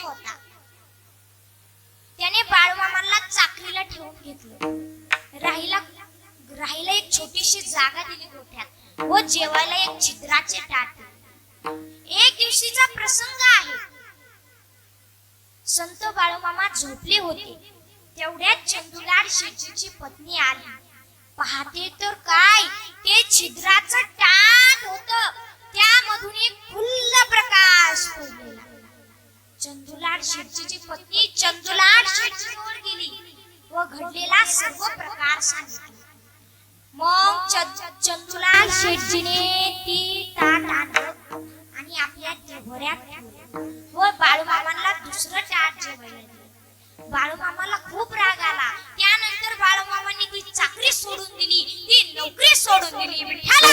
शेटजी होता. त्याने बाळूमामाला चाकरीला ठेवून घेतलं. राहिला राहिला एक छोटीशी जागा दिली गोठ्यात व जेवायला एक छिद्राचे टाट एक दिवशीचा प्रसंग आहे. संत बाळूमामा झोपले होते. तेवढ्यात चंदुलाल शेटजीची पत्नी आली. पाहते तर काय? ते छिद्राचं टाट होत त्यामधून एक फुल्ल प्रकाश पडलेला चंदुलाल शेटजीची पत्नी चंदुलाल शेटजीवर गेली व घडलेला सर्व प्रकार सांगितला. मग चंदुलाल शेटजीने ती ताट आणलं आणि आपल्या देव्हऱ्यात व बाळूमामांना दुसरं ताट जेवायला दिलं. बाळूमामाला खूप राग आला. त्यानंतर बाळूमामांनी ती चाकरी सोडून दिली. ती नोकरी सोडून दिली. विठ्ठला